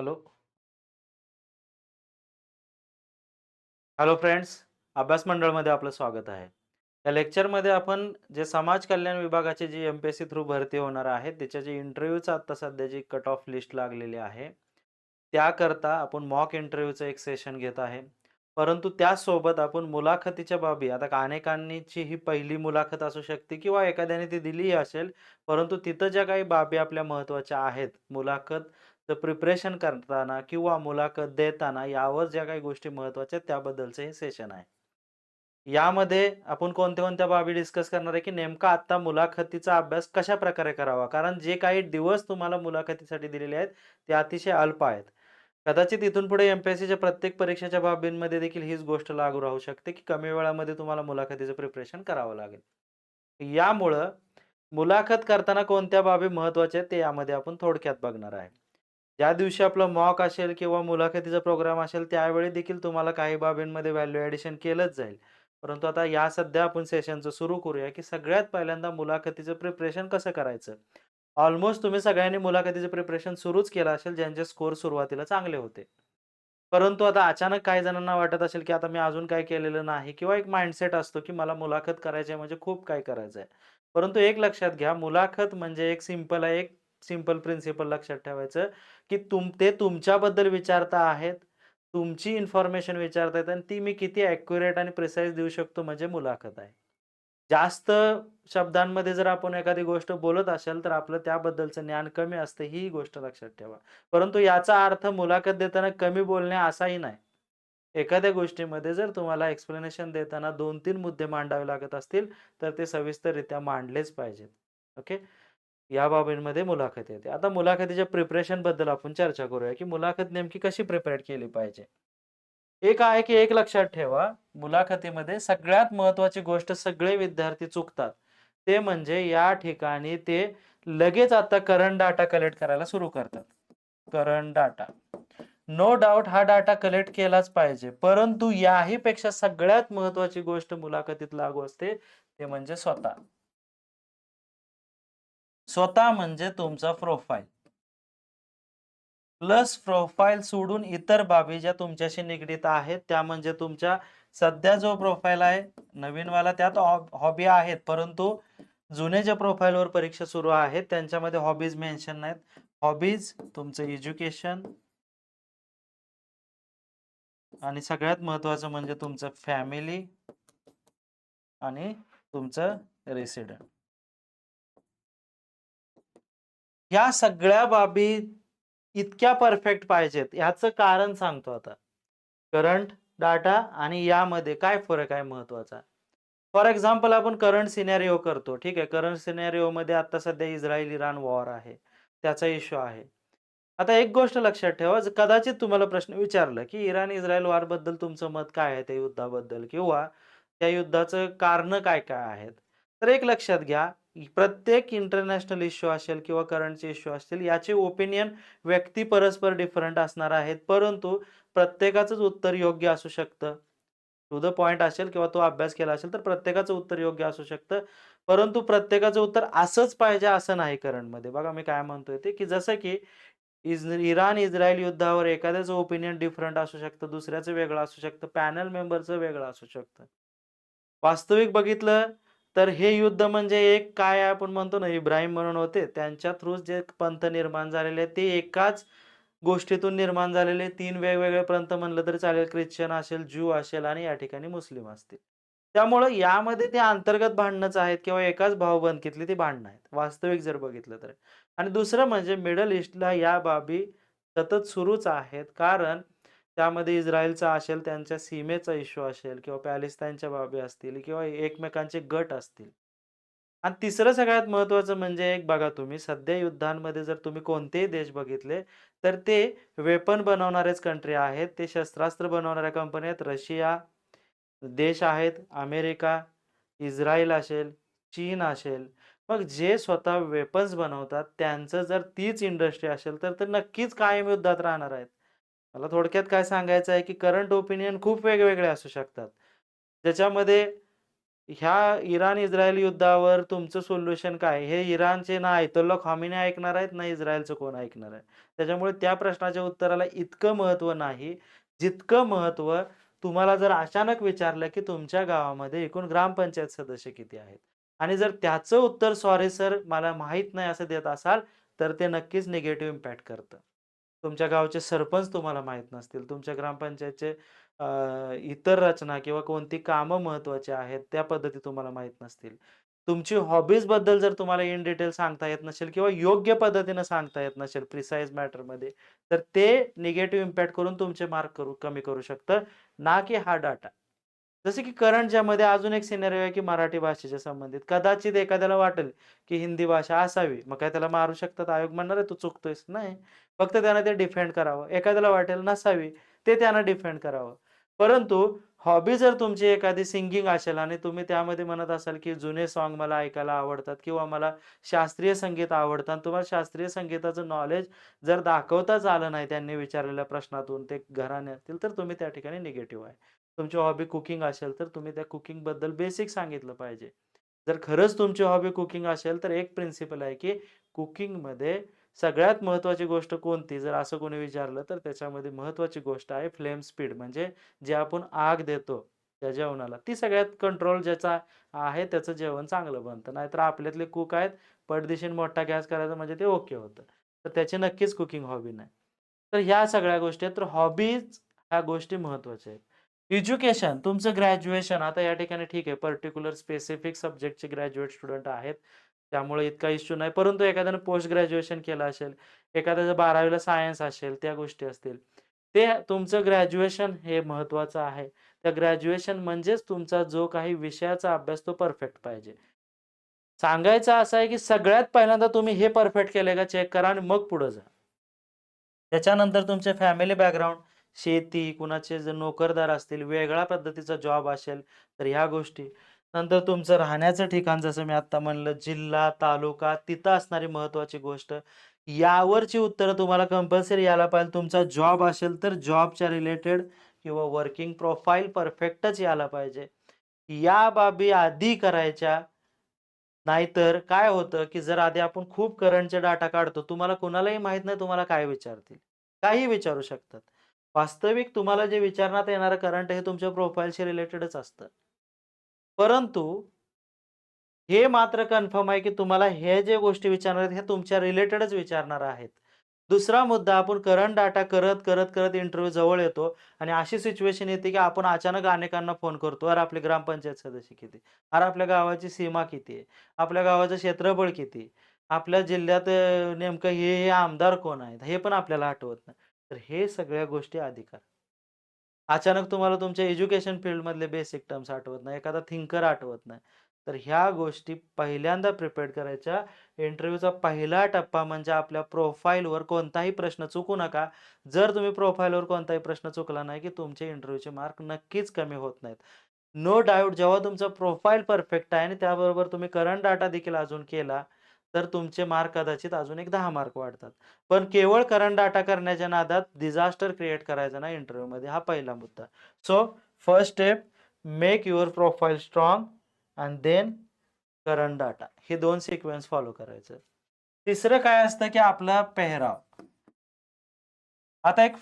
Hello. Hello friends, अभ्यास मंडळमध्ये आपलं स्वागत आहे. या लेक्चरमध्ये आपण जे समाज कल्याण विभागाचे जी एम-पी-एस-सी थ्रू भरती होणार आहे, त्याच्या जे इंटरव्ह्यूचं आत्ता सध्याची कट ऑफ लिस्ट लागलेली आहे. त्याकरता आपण मॉक इंटरव्ह्यूचं एक सेशन घेत आहे. परंतु त्यासोबत आपण मुलाखतीच्या बाबी आता अनेकांनीची ही पहिली मुलाखत असू शकते किंवा एखाद्याने ती दिलीही असेल, परंतु तिथं ज्या काही बाबी आपल्या महत्त्वाच्या आहेत, मुलाखत तर प्रिपरेशन करताना किंवा मुलाखत देताना यावर ज्या काही गोष्टी महत्त्वाच्या आहेत त्याबद्दलचं हे सेशन आहे. यामध्ये आपण कोणत्या-कोणत्या बाबी डिस्कस करणार आहे, की नेमका आत्ता मुलाखतीचा अभ्यास कशाप्रकारे करावा? कारण जे काही दिवस तुम्हाला मुलाखतीसाठी दिलेले आहेत, ते अतिशय अल्प आहेत. कदाचित इथून पुढे एम-पी-एस-सीच्या प्रत्येक परीक्षेच्या बाबींमध्ये देखील हीच गोष्ट लागू राहू शकते, की कमी वेळामध्ये तुम्हाला मुलाखतीचं प्रिपरेशन करावं लागेल. यामुळं मुलाखत करताना कोणत्या बाबी महत्त्वाच्या आहेत, ते यामध्ये आपण थोडक्यात बघणार आहे. ज्या दिवशी आपलं मॉक असेल किंवा मुलाखतीचा प्रोग्राम असेल, त्यावेळी देखील तुम्हाला काही बाबींमध्ये व्हॅल्यू ॲडिशन केलंच जाईल. परंतु आता या सध्या आपण सेशनचं सुरू करूया, की सगळ्यात पहिल्यांदा मुलाखतीचं प्रिपरेशन कसं करायचं? ऑलमोस्ट तुम्ही सगळ्यांनी मुलाखतीचं प्रिपरेशन सुरूच केलं असेल, ज्यांचे स्कोर सुरुवातीला चांगले होते. परंतु आता अचानक काही जणांना वाटत असेल, की आता मी अजून काही केलेलं नाही किंवा एक माइंडसेट असतो, की मला मुलाखत करायची आहे म्हणजे खूप काही करायचं आहे. परंतु एक लक्षात घ्या, मुलाखत म्हणजे एक सिंपल आहे, एक सिंपल प्रिन्सिपल लक्षात ठेवायचं, की तुम ते तुमच्याबद्दल विचारता आहेत, तुमची इन्फॉर्मेशन विचारत आहेत आणि ती मी किती ॲक्युरेट आणि प्रिसाईज देऊ शकतो म्हणजे मुलाखत आहे. जास्त शब्दांमध्ये जर आपण एखादी गोष्ट बोलत असेल तर आपलं त्याबद्दलचं ज्ञान कमी असतं, ही गोष्ट लक्षात ठेवा. परंतु याचा अर्थ मुलाखत देताना कमी बोलणे असाही नाही. एखाद्या गोष्टीमध्ये जर तुम्हाला एक्सप्लेनेशन देताना 2-3 मुद्दे मांडावे लागत असतील, तर ते सविस्तररित्या मांडलेच पाहिजेत. ओके. या बाबींमध्ये मुलाखत येते. आता मुलाखतीच्या प्रिपरेशनबद्दल आपण चर्चा करूया, की मुलाखत नेमकी कशी प्रिपेअर केली पाहिजे? एक आहे, की एक लक्षात ठेवा, मुलाखतीमध्ये सगळ्यात महत्वाची गोष्ट सगळे विद्यार्थी चुकतात. ते म्हणजे या ठिकाणी ते लगेच आता करंट डाटा कलेक्ट करायला सुरू करतात. Current data. नो डाउट हा डाटा कलेक्ट केलाच पाहिजे. परंतु याही पेक्षा सगळ्यात महत्वाची गोष्ट मुलाखतीत लागू असते, ते म्हणजे स्वतः. स्वतः म्हणजे तुमचा प्रोफाईल. प्लस प्रोफाईल सोडून इतर बाबी ज्या तुमच्याशी निगडीत आहेत, त्या म्हणजे तुमच्या सध्या जो प्रोफाईल आहे, नवीनवाला त्यात हॉबी आहेत, परंतु जुने ज्या प्रोफाईलवर परीक्षा सुरू आहेत, त्यांच्यामध्ये हॉबीज मेन्शन नाहीत. हॉबीज, तुमचं एज्युकेशन आणि सगळ्यात महत्वाचं म्हणजे तुमचं फॅमिली आणि तुमचं रेसिडेंट. या सगळ्या बाबी इतक्या परफेक्ट पाहिजेत, ह्याचं कारण सांगतो आता. करंट डाटा आणि यामध्ये काय फरक आहे महत्त्वाचा फॉर एक्झाम्पल आपण करंट सिनेरिओ करतो, ठीक आहे. करंट सिनेरिओमध्ये आता सध्या इस्रायल-इराण वॉर आहे. त्याचा इश्यू आहे. आता एक गोष्ट लक्षात ठेवा, कदाचित तुम्हाला प्रश्न विचारला, की इराण-इस्रायल वॉरबद्दल तुमचं मत काय आहे त्या युद्धाबद्दल किंवा त्या युद्धाचं कारणं काय-काय आहेत? तर एक लक्षात घ्या, प्रत्येक इंटरनॅशनल इश्यू असेल किंवा करंटचे इश्यू असतील, याचे ओपिनियन व्यक्ती परस्पर डिफरंट असणार आहेत. परंतु प्रत्येकाचंच उत्तर योग्य असू शकतं. टू द पॉइंट असेल किंवा तो अभ्यास केला असेल, तर प्रत्येकाचं उत्तर योग्य असू शकतं. परंतु प्रत्येकाचं उत्तर असंच पाहिजे असं नाही करंटमध्ये. बघा मी काय म्हणतोय ते, की जसं की इज इराण-इस्रायल युद्धावर एखाद्याचं ओपिनियन डिफरंट असू शकतं, दुसऱ्याचं वेगळं असू शकतं, पॅनल मेंबरचं वेगळं असू शकतं. वास्तविक बघितलं तर हे युद्ध म्हणजे एक काय आपण म्हणतो ना, इब्राहिम म्हणून होते, त्यांच्या थ्रूच जे पंथ निर्माण झालेले ते एकाच गोष्टीतून निर्माण झालेले तीन वेगवेगळे पंथ म्हणलं तरी चालेल. ख्रिश्चन असेल, ज्यू असेल आणि या ठिकाणी मुस्लिम असतील. त्यामुळं यामध्ये ते अंतर्गत भांडणंच आहेत किंवा एकाच भावबंदकीतली ती भांडणं आहेत, वास्तविक जर बघितलं तर. आणि दुसरं म्हणजे मिडल ईस्टला या बाबी सतत सुरूच आहेत. कारण त्यामध्ये इस्रायलचा असेल, त्यांच्या सीमेचा इश्यू असेल किंवा पॅलेस्टाईनच्या बाबी असतील किंवा एकमेकांचे गट असतील. आणि तिसरं सगळ्यात महत्त्वाचं म्हणजे एक बघा तुम्ही, सध्या युद्धांमध्ये जर तुम्ही कोणतेही देश बघितले, तर ते वेपन बनवणारेच कंट्री आहेत. ते शस्त्रास्त्र बनवणाऱ्या कंपन्या आहेत. रशिया देश आहेत, अमेरिका, इस्रायल असेल, चीन असेल. मग जे स्वतः वेपन्स बनवतात, त्यांचं जर तीच इंडस्ट्री असेल, तर ते नक्कीच कायम युद्धात राहणार आहेत. मला थोडक्यात काय सांगायचं आहे, की करंट ओपिनियन खूप वेगवेगळे असू शकतात. ज्याच्यामध्ये ह्या इराण-इस्रायल युद्धावर तुमचं सोल्युशन काय? हे इराणचे ना आयतुल्ला खामेनी ऐकणार आहेत, ना इस्रायलचं कोण ऐकणार आहे. त्याच्यामुळे त्या प्रश्नाच्या उत्तराला इतकं महत्त्व नाही, जितकं महत्त्व तुम्हाला जर अचानक विचारलं, की तुमच्या गावामध्ये एकूण ग्रामपंचायत सदस्य किती आहेत? आणि जर त्याचं उत्तर सॉरी सर मला माहीत नाही असं देत असाल, तर ते नक्कीच निगेटिव्ह इम्पॅक्ट करतं. तुमच्या गावचे सरपंच तुम्हाला माहीत नसतील, तुमच्या ग्रामपंचायतचे इतर रचना किंवा कोणती कामं महत्त्वाची आहेत, त्या पद्धती तुम्हाला माहीत नसतील. तुमची हॉबीजबद्दल जर तुम्हाला इन डिटेल सांगता येत नसेल किंवा योग्य पद्धतीनं सांगता येत नसेल प्रिसाईज मॅटरमध्ये, तर ते निगेटिव्ह इम्पॅक्ट करून तुमचे मार्क करू कमी करू शकतं, ना की हा डाटा. जसं की करंट ज्यामध्ये अजून एक सिनेरिओ आहे, की मराठी भाषेच्या संबंधित. कदाचित एखाद्याला वाटेल, की हिंदी भाषा असावी. मग काय त्याला मारू शकतात? आयोग म्हणणार आहे, "तू चुकतोयस." नाही. फक्त त्यानं ते डिफेंड करावं. एखाद्याला वाटेल नसावी, ते त्यानं डिफेंड करावं. परंतु हॉबी जर तुमची एखादी सिंगिंग असेल आणि तुम्ही त्यामध्ये म्हणत असाल, की जुने सॉन्ग मला ऐकायला आवडतात किंवा मला शास्त्रीय संगीत आवडतं आणि तुम्हाला शास्त्रीय संगीताचं नॉलेज जर दाखवताच आलं नाही त्यांनी विचारलेल्या प्रश्नातून, ते घराने असतील, तर तुम्ही त्या ठिकाणी निगेटिव्ह आहे. तुमची हॉबी कुकिंग असेल, तर तुम्ही त्या कुकिंगबद्दल बेसिक सांगितलं पाहिजे. जर खरंच तुमची हॉबी कुकिंग असेल, तर एक प्रिन्सिपल आहे, की कुकिंगमध्ये सगळ्यात महत्त्वाची गोष्ट कोणती? जर असं कोणी विचारलं, तर त्याच्यामध्ये महत्त्वाची गोष्ट आहे फ्लेम स्पीड. म्हणजे जे आपण आग देतो त्या जेवणाला, ती सगळ्यात कंट्रोल ज्याचा आहे, त्याचं जेवण चांगलं बनतं. नाहीतर आपल्यातले कुक आहेत, पटदिशीन मोठा गॅस करायचा म्हणजे ते ओके होतं. तर त्याची नक्कीच कुकिंग हॉबी नाही. तर ह्या सगळ्या गोष्टी आहेत. तर हॉबीज ह्या गोष्टी महत्त्वाच्या आहेत. एज्युकेशन तुमचं ग्रॅज्युएशन आता या ठिकाणी ठीक आहे, पर्टिक्युलर स्पेसिफिक सब्जेक्टचे ग्रॅज्युएट स्टुडंट आहेत. त्यामुळे इतका इश्यू नाही. परंतु एखाद्यानं पोस्ट ग्रॅज्युएशन केलं असेल, एखाद्याचं 12वीला सायन्स असेल, त्या गोष्टी असतील. ते तुमचं ग्रॅज्युएशन हे महत्वाचं आहे. त्या ग्रॅज्युएशन म्हणजेच तुमचा जो काही विषयाचा अभ्यास तो परफेक्ट पाहिजे. सांगायचं असं आहे, की सगळ्यात पहिल्यांदा तुम्ही हे परफेक्ट केलंय का चेक करा आणि मग पुढे जा. त्याच्यानंतर तुमचे फॅमिली बॅकग्राऊंड, शेती, कुणाचे जर नोकरदार असतील, वेगळ्या पद्धतीचा जॉब असेल, तर ह्या गोष्टी. नंतर तुमचं राहण्याचं ठिकाण जसं मी आत्ता म्हणलं, जिल्हा, तालुका, तिथं असणारी महत्वाची गोष्ट. यावरची उत्तरं तुम्हाला कंपल्सरी यायला पाहिजे. तुमचा जॉब असेल, तर जॉबच्या रिलेटेड किंवा वर्किंग प्रोफाइल परफेक्टच यायला पाहिजे. या बाबी आधी करायच्या. नाहीतर काय होतं, की जर आधी आपण खूप करंटचे डाटा काढतो, तुम्हाला कुणालाही माहीत नाही तुम्हाला काय विचारतील. काहीही विचारू शकतात. वास्तविक तुम्हाला जे विचारण्यात येणारं करंट हे तुमच्या प्रोफाईलशी रिलेटेडच असतं. परंतु हे मात्र कन्फर्म आहे, की तुम्हाला हे जे गोष्टी विचारणार आहेत, हे तुमच्या रिलेटेडच विचारणार आहेत. दुसरा मुद्दा आपण करंट डाटा करत, करत, करत इंटरव्ह्यू जवळ येतो आणि अशी सिच्युएशन येते, की आपण अचानक अनेकांना फोन करतो. "अरे, आपली ग्रामपंचायत सदस्य किती? अरे, आपल्या गावाची सीमा किती आहे? आपल्या गावाचं क्षेत्रफळ किती? आपल्या जिल्ह्यात नेमकं हे, हे आमदार कोण आहेत?" हे पण आपल्याला आठवत नाही. तर हे सगळ्या गोष्टी अधिकार अचानक तुम्हाला तुमच्या एज्युकेशन फील्डमधले बेसिक टर्म्स आठवत नाही, एखादा थिंकर आठवत नाही. तर ह्या गोष्टी पहिल्यांदा प्रिपेअर करायच्या. इंटरव्ह्यूचा पहिला टप्पा म्हणजे आपल्या प्रोफाईलवर कोणताही प्रश्न चुकू नका. जर तुम्ही प्रोफाईलवर कोणताही प्रश्न चुकला नाही, की तुमचे इंटरव्ह्यूचे मार्क नक्कीच कमी होत नाहीत. नो डाऊट जेव्हा तुमचा प्रोफाईल परफेक्ट आहे आणि त्याबरोबर तुम्ही करंट डाटा देखील अजून केला, तर तुमचे मार्क कदाचित अजून एक दहा मार्क वाढतात. पण केवळ करंट डाटा करण्याच्या नादात डिझास्टर क्रिएट करायचा नाही इंटरव्ह्यूमध्ये, हा पहिला मुद्दा. So first step make your profile strong and then current data. हे दोन सिक्वेन्स फॉलो करायचं. तिसरं काय असतं, की आपला पेहराव. आता एक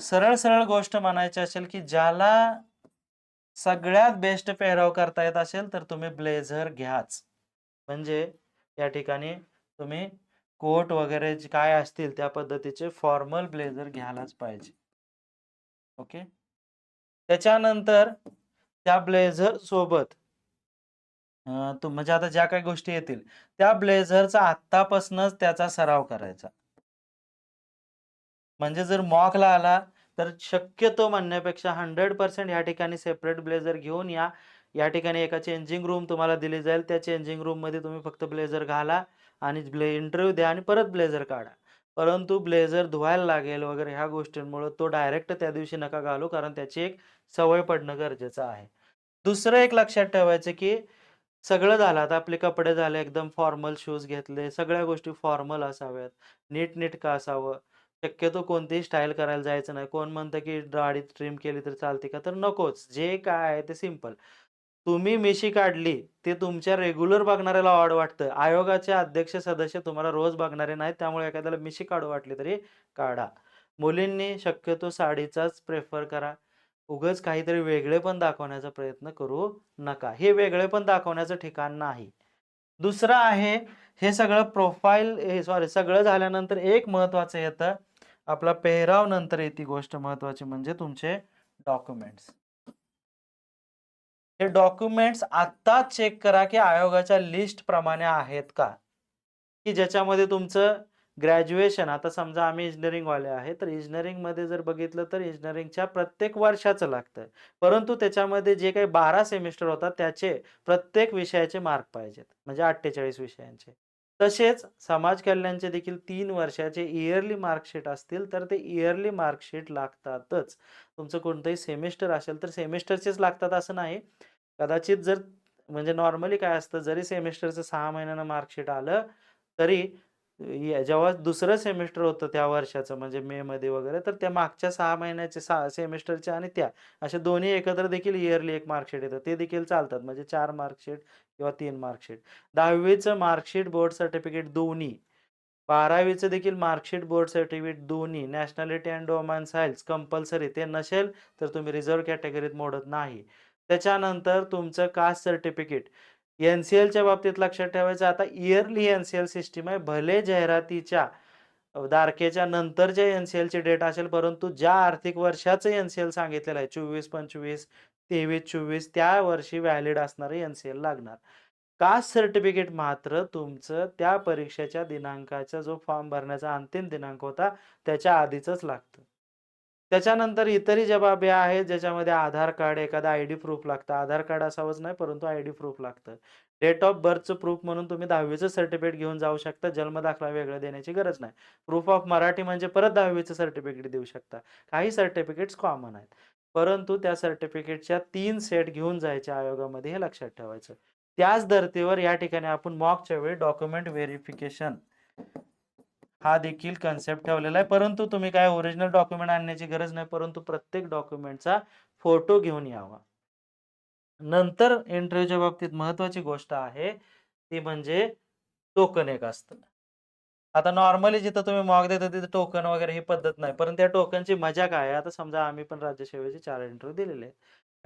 सरळ-सरळ गोष्ट म्हणायची असेल, की ज्याला सगळ्यात बेस्ट पेहराव करता येत असेल, तर तुम्ही ब्लेझर घ्याच. म्हणजे या ठिकाणी तुम्ही कोट वगैरे जे काय असतील त्या पद्धतीचे फॉर्मल ब्लेझर घ्यायलाच पाहिजे. ओके. त्याच्यानंतर त्या ब्लेझर सोबत अ, म्हणजे आता ज्या काही गोष्टी येतील, त्या ब्लेझरचा आत्तापासूनच त्याचा सराव करायचा. म्हणजे जर मॉकला आला, तर शक्यतो म्हणण्यापेक्षा 100% या ठिकाणी सेपरेट ब्लेझर घेऊन या. या ठिकाणी एका चेंजिंग रूम तुम्हाला दिली जाईल. त्या चेंजिंग रूममध्ये तुम्ही फक्त ब्लेझर घाला आणि ब्ले इंटरव्ह्यू द्या आणि परत ब्लेझर काढा. परंतु ब्लेझर धुवायला लागेल वगैरे ह्या गोष्टींमुळं तो डायरेक्ट त्या दिवशी नका घालू, कारण त्याची एक सवय पडणं गरजेचं आहे. दुसरं एक लक्षात ठेवायचं, की सगळं झालं आता आपले कपडे झाले, एकदम फॉर्मल शूज घेतले, सगळ्या गोष्टी फॉर्मल असाव्यात, नीटनेटकं असावं. शक्यतो कोणतीही स्टाईल करायला जायचं नाही. कोण म्हणतं, की दाढी ट्रिम केली तर चालते का? तर नकोच. जे काय आहे ते सिंपल. तुम्ही मिशी काढली, ते तुमच्या रेग्युलर बघणाऱ्याला ऑड वाटतं. आयोगाचे अध्यक्ष सदस्य तुम्हाला रोज बघणारे नाहीत. त्यामुळे एखाद्याला मिशी काढू वाटली तरी काढा. मुलींनी शक्यतो साडीचाच प्रेफर करा. उगाच काहीतरी वेगळे पण दाखवण्याचा प्रयत्न करू नका. हे वेगळे पण दाखवण्याचं ठिकाण नाही. दुसरं आहे, हे सगळं प्रोफाईल हे सॉरी सगळं झाल्यानंतर एक महत्वाचं येतं. आपला पेहराव नंतर येते गोष्ट महत्त्वाची म्हणजे तुमचे डॉक्युमेंट्स. हे डॉक्युमेंट्स आत्ता चेक करा, की आयोगाच्या लिस्ट प्रमाणे आहेत का? की ज्याच्यामध्ये तुमचं ग्रॅज्युएशन आता समजा आम्ही इंजिनिअरिंगवाले आहे, तर इंजिनिअरिंगमध्ये जर बघितलं तर इंजिनिअरिंगच्या प्रत्येक वर्षाचं लागतं. परंतु त्याच्यामध्ये जे काही 12 सेमिस्टर होतात त्याचे प्रत्येक विषयाचे मार्क पाहिजेत. म्हणजे 48 विषयांचे. तसेच समाज कल्याणचे देखील तीन वर्षाचे इयरली मार्कशीट असतील, तर ते इयरली मार्कशीट लागतातच. तुमचं कोणतंही सेमिस्टर असेल, तर सेमिस्टरचेच लागतात असं नाही. कदाचित जर म्हणजे नॉर्मली काय असतं, जरी सेमिस्टरचं सहा महिन्यानं मार्कशीट आलं, तरी जेव्हा दुसरं सेमिस्टर होतं त्या वर्षाचं म्हणजे मेमध्ये वगैरे, तर त्या मागच्या सहा महिन्याचे सा सेमिस्टरच्या आणि त्या अशा दोन्ही एकत्र देखील इयरली एक मार्कशीट येतं. ते देखील चालतात. म्हणजे चार मार्कशीट किंवा तीन मार्कशीट. 10वीचं मार्कशीट, बोर्ड सर्टिफिकेट दोन्ही. 12वीचं देखील मार्कशीट, बोर्ड सर्टिफिकेट दोन्ही. Nationality and domiciles compulsory. ते नसेल, तर तुम्ही रिझर्व्ह कॅटेगरीत मोडत नाही. त्याच्यानंतर तुमचं कास्ट सर्टिफिकेट. एन-सी-एलच्या बाबतीत लक्षात ठेवायचं आता इयरली एन-सी-एल सिस्टीम आहे. भले जाहिरातीच्या तारखेच्या नंतरच्या एन-सी-एलची डेट असेल, परंतु ज्या आर्थिक वर्षाचं एन-सी-एल सांगितलेलं आहे 24-25, 23-24 त्या वर्षी व्हॅलिड असणारं एन-सी-एल लागणार. कास्ट सर्टिफिकेट मात्र तुमचं त्या परीक्षेच्या दिनांकाचा जो फॉर्म भरण्याचा अंतिम दिनांक होता, त्याच्या आधीचच लागतं. त्याच्यानंतर इतरही जबाबी आहेत, ज्याच्यामध्ये आधार कार्ड, एखादा आयडी प्रूफ लागतं. आधार कार्ड असावंच नाही, परंतु आयडी प्रूफ लागतं. डेट ऑफ बर्थचं प्रूफ म्हणून तुम्ही 10वीचं सर्टिफिकेट घेऊन जाऊ शकता. जन्मदाखला वेगळं देण्याची गरज नाही. प्रूफ ऑफ मराठी म्हणजे परत 10वीचं सर्टिफिकेट देऊ शकता. काही सर्टिफिकेट्स कॉमन आहेत. परंतु त्या सर्टिफिकेटच्या तीन सेट घेऊन जायच्या आयोगामध्ये हे लक्षात ठेवायचं. त्याच धर्तीवर या ठिकाणी आपण मॉकच्या वेळी डॉक्युमेंट व्हेरिफिकेशन हा देखील कन्सेप्ट ठेवलेला आहे. परंतु तुम्ही काय ओरिजिनल डॉक्युमेंट आणण्याची गरज नाही, परंतु प्रत्येक डॉक्युमेंटचा फोटो घेऊन यावा. नंतर इंटरव्ह्यूच्या बाबतीत महत्वाची गोष्ट आहे, ती म्हणजे टोकन एक असतं. आता नॉर्मली जिथं तुम्ही मॉक देता तिथं टोकन वगैरे ही पद्धत नाही. परंतु त्या टोकनची मजा काय आहे? आता समजा आम्ही पण राज्यसेवेचे चार इंटरव्ह्यू दिलेले आहेत.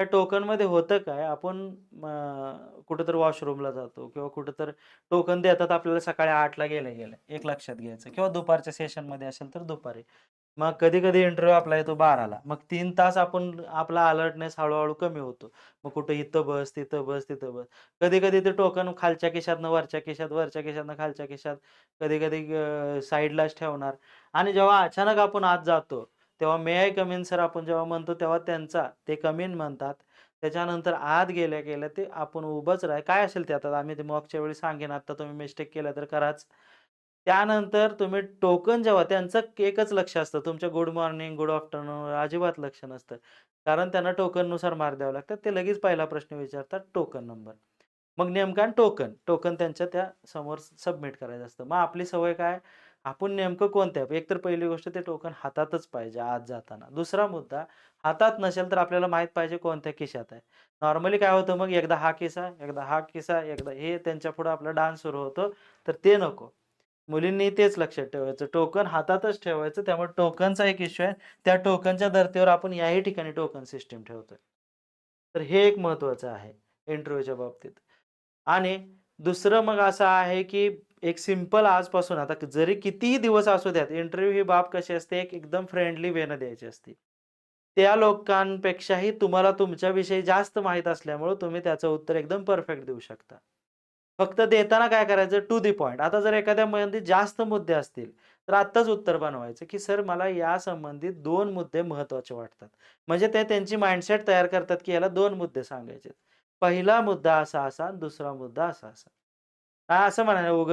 त्या टोकनमध्ये होतं काय? आपण अ, कुठेतरी वॉशरूमला जातो किंवा कुठेतरी टोकन देतात आपल्याला सकाळी आठला गेलं गेलं एक लक्षात घ्यायचं किंवा दुपारच्या सेशनमध्ये असेल तर दुपारी. मग कधी-कधी इंटरव्ह्यू आपला येतो 12ला. मग तीन तास आपण आपला अलर्टनेस हळूहळू कमी होतो. मग कुठं इथं बस, तिथं बस, तिथं बस. कधी-कधी ते टोकन खालच्या केशातनं वरच्या केशात वरच्या केशातनं खालच्या केशात कधी-कधी साईडलाच ठेवणार आणि जेव्हा अचानक आपण आत जातो, तेव्हा मे आय कमिन सर आपण जेव्हा म्हणतो, तेव्हा त्यांचा ते कम इन म्हणतात. त्याच्यानंतर आत गेल्या-गेल्या ते आपण उभंच राह काय असेल ते आता आम्ही ते मागच्या वेळी सांगेन. आता तुम्ही मिस्टेक केला तर कराच. त्यानंतर तुम्ही टोकन जेव्हा त्यांचं एकच लक्ष असतं. तुमच्या गुड मॉर्निंग, गुड आफ्टरनून अजिबात लक्ष नसतं. कारण त्यांना टोकननुसार मार द्यावं लागतात. ते लगेच पहिला प्रश्न विचारतात टोकन नंबर. मग नेमका टोकन, टोकन त्यांच्या त्या समोर सबमिट करायचं असतं. मग आपली सवय काय? आपण नेमकं कोणत्या एकतर पहिली गोष्ट ते टोकन हातातच पाहिजे आत जाताना. दुसरा मुद्दा, हातात नसेल तर आपल्याला माहीत पाहिजे कोणत्या खिशात आहे. नॉर्मली काय होतं मग एकदा हा किसा एकदा हा किसा एकदा हे त्यांच्या पुढे आपला डान्स सुरू होतो. तर ते नको. मुलींनी तेच लक्षात ठेवायचं. टोकन हातातच ठेवायचं. त्यामुळे टोकनचा एक इश्यू आहे. त्या टोकनच्या धर्तीवर आपण याही ठिकाणी टोकन सिस्टीम ठेवतोय. तर हे एक महत्त्वाचं आहे इंटरव्ह्यूच्या बाबतीत. आणि दुसरं मग असं आहे, की एक सिंपल आजपासून आता जरी कितीही दिवस असू द्यात, इंटरव्ह्यू ही बाब कशी असते, एक एकदम फ्रेंडली वेनं द्यायची असते. त्या लोकांपेक्षाही तुम्हाला तुमच्याविषयी जास्त माहीत असल्यामुळे तुम्ही त्याचं उत्तर एकदम परफेक्ट देऊ शकता. फक्त देताना काय करायचं टू दी पॉइंट. आता जर एखाद्या मध्ये जास्त मुद्दे असतील, तर आत्ताच उत्तर बनवायचं, की सर मला या संबंधित दोन मुद्दे महत्त्वाचे वाटतात. म्हणजे ते त्यांची माइंडसेट तयार करतात, की याला दोन मुद्दे सांगायचे. पहिला मुद्दा असा-असा, दुसरा मुद्दा असा-असा. हा असं म्हणाले उग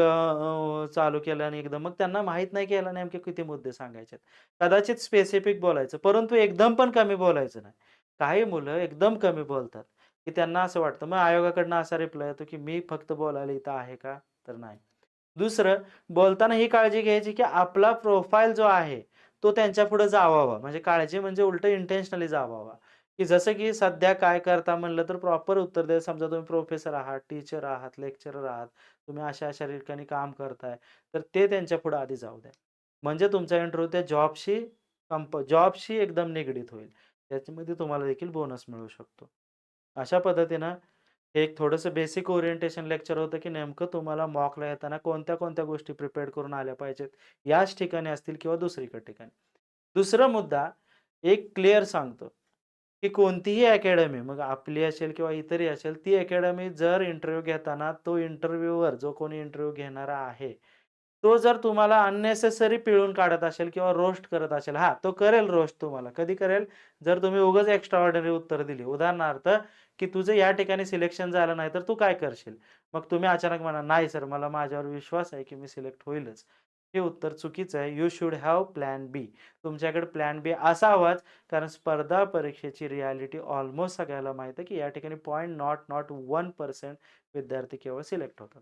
चालू केलं आणि एकदम मग त्यांना माहीत नाही, केलं नेमके किती मुद्दे सांगायचे कदाचित स्पेसिफिक बोलायचं, परंतु एकदम पण कमी बोलायचं नाही. काही मुलं एकदम कमी बोलतात, की त्यांना असं वाटतं. मग आयोगाकडनं असा रिप्लाय येतो, की मी फक्त बोलायला इथं आहे का? तर नाही. दुसरं बोलताना ही काळजी घ्यायची, की आपला प्रोफाईल जो आहे, तो त्यांच्या पुढे जावावा. म्हणजे काळजी म्हणजे उलटं इंटेन्शनली जावावा. की जसं की सध्या काय करता म्हणलं तर प्रॉपर उत्तर द्या. समजा तुम्ही प्रोफेसर आहात, टीचर आहात, लेक्चरर आहात. तुम्ही अशा-अशा ठिकाणी काम करताय. तर ते त्यांच्या पुढे आधी जाऊ द्या. म्हणजे तुमचा इंटरव्ह्यू त्या जॉबशी कंप जॉबशी एकदम निगडीत होईल. त्याच्यामध्ये तुम्हाला देखील बोनस मिळू शकतो. अशा पद्धतीनं हे एक थोडंसं बेसिक ओरिएंटेशन लेक्चर होतं, की नेमकं तुम्हाला मॉकला येताना कोणत्या-कोणत्या गोष्टी प्रिपेअर करून आल्या पाहिजेत. याच ठिकाणी असतील किंवा दुसरीकडे ठिकाणी. दुसरा मुद्दा एक क्लिअर सांगतो, की कोणतीही अकॅडमी मग आपली असेल किंवा इतरही असेल, ती अकॅडमी जर इंटरव्ह्यू घेताना तो इंटरव्ह्यूवर जो कोणी इंटरव्ह्यू घेणारा आहे, तो जर तुम्हाला अननेसेसरी पिळून काढत असेल किंवा रोस्ट करत असेल हा तो करेल रोस्ट तुम्हाला. कधी करेल? जर तुम्ही उगाच एक्स्ट्रा ऑर्डिनरी उत्तर दिली. उदाहरणार्थ, की तुझं या ठिकाणी सिलेक्शन झालं नाही तर तू काय करशील? मग तुम्ही अचानक म्हणा, "नाही सर, मला माझ्यावर विश्वास आहे, की मी सिलेक्ट होईलच." हे उत्तर चुकीचं आहे. You should have plan B. तुमच्याकडे प्लॅन बी असावाच. कारण स्पर्धा परीक्षेची रियालिटी ऑलमोस्ट सगळ्याला माहीत आहे, की या ठिकाणी 0.01% विद्यार्थी केवळ सिलेक्ट होतात.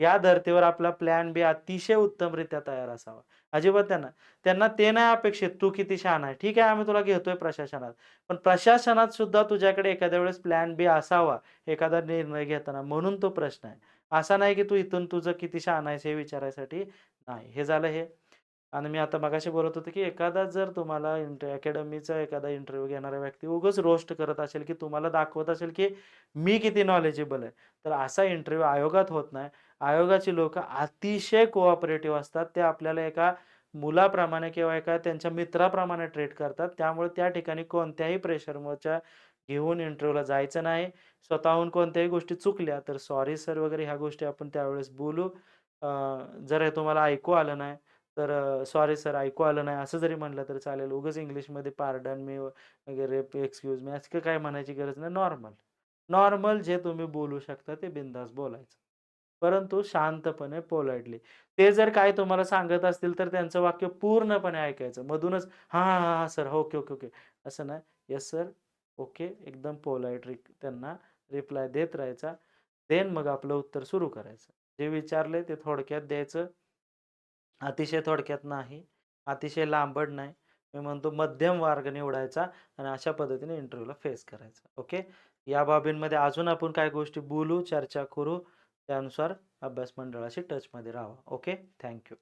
या धर्तीवर आपला प्लॅन बी अतिशय उत्तमरित्या तयार असावा. अजिबात त्यांना त्यांना ते नाही अपेक्षित, तू किती शहाणा आहे. ठीक आहे, आम्ही तुला घेतोय प्रशासनात. पण प्रशासनात सुद्धा तुझ्याकडे एखाद्या वेळेस प्लॅन बी असावा, एखादा निर्णय घेताना. म्हणून तो प्रश्न आहे. असा नाही, की तू इथून तुझं किती शहाणा आहेस हे विचारायसाठी नाही. हे झालं हे. आणि मी आता मगाशी बोलत होतो, की एखादा जर तुम्हाला इंटर अकॅडमीचा एखादा इंटरव्ह्यू घेणारा व्यक्ती उगाच रोस्ट करत असेल, की तुम्हाला दाखवत असेल, की मी किती नॉलेजेबल आहे. तर असा इंटरव्ह्यू आयोगात होत नाही. आयोगाची लोक अतिशय कोऑपरेटिव्ह असतात. ते आपल्याला एका मुलाप्रमाणे किंवा एका त्यांच्या मित्राप्रमाणे ट्रीट करतात. त्यामुळे त्या ठिकाणी कोणत्याही प्रेशरमच्या घेऊन इंटरव्ह्यूला जायचं नाही. स्वतःहून कोणत्याही गोष्टी चुकल्या तर सॉरी सर वगैरे ह्या गोष्टी आपण त्यावेळेस बोलू. जर हे तुम्हाला ऐकू आलं नाही, तर सॉरी सर ऐकू आलं नाही असं जरी म्हटलं तरी चालेल. उगाच इंग्लिशमध्ये पार्डन मी वगैरे, एक्सक्यूज मी असं काय म्हणायची गरज नाही. नॉर्मल. नॉर्मल जे तुम्ही बोलू शकता ते बिनधास्त बोलायचं. परंतु शांतपणे, पोलाइटली. ते जर काय तुम्हाला सांगत असतील तर त्यांचं वाक्य पूर्णपणे ऐकायचं. मधूनच हां, हां, हां, हां, सर. Okay, okay, okay. असं नाही. Yes sir. ओके. एकदम पोलाइट त्यांना रिप्लाय देत राहायचा. देन मग आपलं उत्तर सुरू करायचं. जे विचारले ते थोडक्यात द्यायचं. अतिशय थोडक्यात नाही. अतिशय लांबड नाही. मी म्हणतो मध्यम मार्ग निवडायचा आणि अशा पद्धतीने इंटरव्ह्यूला फेस करायचं. ओके. या बाबींमध्ये अजून आपण काय गोष्टी बोलू, चर्चा करू. त्यानुसार अभ्यास मंडळाशी टचमध्ये राहा ओके. थँक्यू